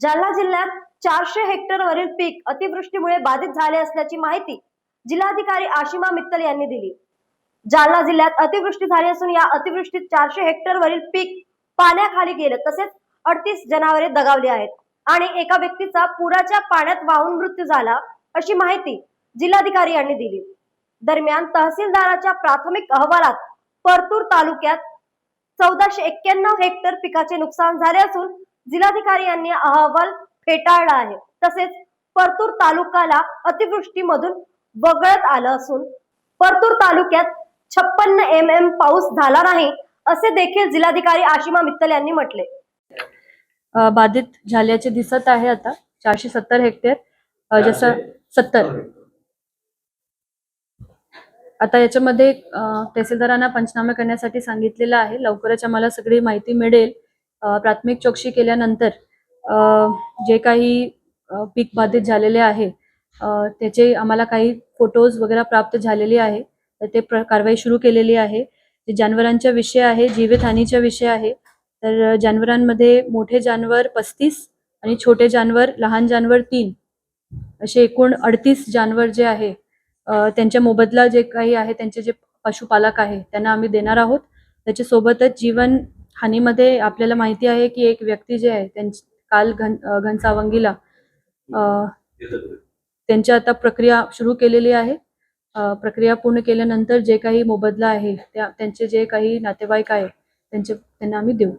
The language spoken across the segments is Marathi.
जालना जिल्ह्यात चारशे हेक्टरवरील पीक अतिवृष्टीमुळे बाधित झाले असल्याची माहिती जिल्हाधिकारी आशिमा मित्तल यांनी दिली. जालना जिल्ह्यात अतिवृष्टी झाली असून या अतिवृष्टीत चारशे हेक्टरवरील पीक पाण्याखाली गेले तसेच अडतीस जनावरे दगावली आहेत आणि एका व्यक्तीचा पुराच्या पाण्यात वाहून मृत्यू झाला अशी माहिती जिल्हाधिकारी यांनी दिली. दरम्यान तहसीलदाराच्या प्राथमिक अहवालात परतूर तालुक्यात चौदाशे एक्क्याण्णव हेक्टर पिकाचे नुकसान झाले असून जिल्हाधिकारी यांनी अहवाल फेटाळला आहे. तसेच परतूर तालुक्याला अतिवृष्टीमधून वगळत आलं असून परतूर तालुक्यात छप्पन्न एम एम पाऊस झाला नाही असे देखील जिल्हाधिकारी आशिमा मित्तल यांनी म्हटले. बाधित झाल्याचे दिसत आहे आता. चारशे सत्तर हेक्टर अ, जसं सत्तर. आता याच्यामध्ये तहसीलदारांना पंचनामे करण्यासाठी सांगितलेलं आहे. लवकरच आम्हाला सगळी माहिती मिळेल. प्राथमिक चौकशी केल्यानंतर जे काही पीक बाधित झालेले आहे त्याचे आम्हाला काही फोटोज वगैरे प्राप्त झालेले आहे तर ते प्र- कारवाई सुरू केलेली आहे. जे जानवरांच्या विषय आहे जीवितहानीच्या विषय आहे तर जानवरांमध्ये मोठे जानवर पस्तीस आणि छोटे जानवर लहान जानवर तीन. असे एकूण अडतीस जानवर जे आहे त्यांच्या मोबदला जे काही आहे त्यांचे जे पशुपालक आहे त्यांना आम्ही देणार आहोत. त्याच्यासोबतच जीवन हानीमध्ये आपल्याला माहिती आहे की एक व्यक्ती जे आहे त्यांची काल घन घनसावंगीला त्यांची आता प्रक्रिया सुरू केलेली आहे. प्रक्रिया पूर्ण केल्यानंतर जे काही मोबदला आहे त्या त्यांचे जे काही नातेवाईक आहे त्यांचे त्यांना आम्ही देऊ.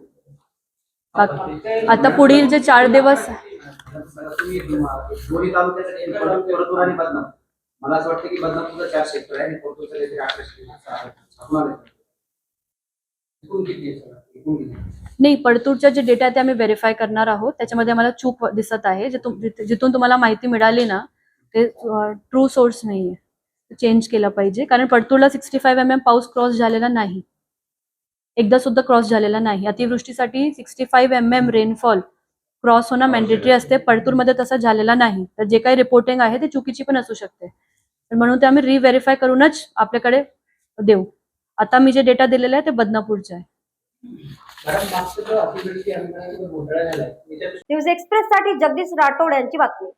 आता पुढील जे चार दिवस मला असं वाटतं की बदनापूरचा चार सेक्टर आहे आणि नाही पडतूरचा जे डेटा आहे ते आम्ही व्हेरीफाय करणार आहोत. त्याच्यामध्ये आम्हाला चूक दिसत आहे. जिथून तुम्हाला माहिती मिळाली ना ते ट्रू सोर्स नाहीये. चेंज केलं पाहिजे. कारण पडतूरला सिक्स्टी फाईव्ह एम एम पाऊस क्रॉस झालेला नाही. एकदा सुद्धा क्रॉस झालेला नाही. अतिवृष्टीसाठी sixty five M M rainfall cross होणं मॅन्डेटरी असते. पडतूरमध्ये तसं झालेला नाही. तर जे काही रिपोर्टिंग आहे ते चुकीची पण असू शकते. म्हणून ते आम्ही रिव्हेरीफाय करूनच आपल्याकडे देऊ. आता मी जे डेटा दिलेला आहे ते बदनापूरचे आहे. न्यूज एक्सप्रेस साठी जगदीश राठोड यांची बातमी.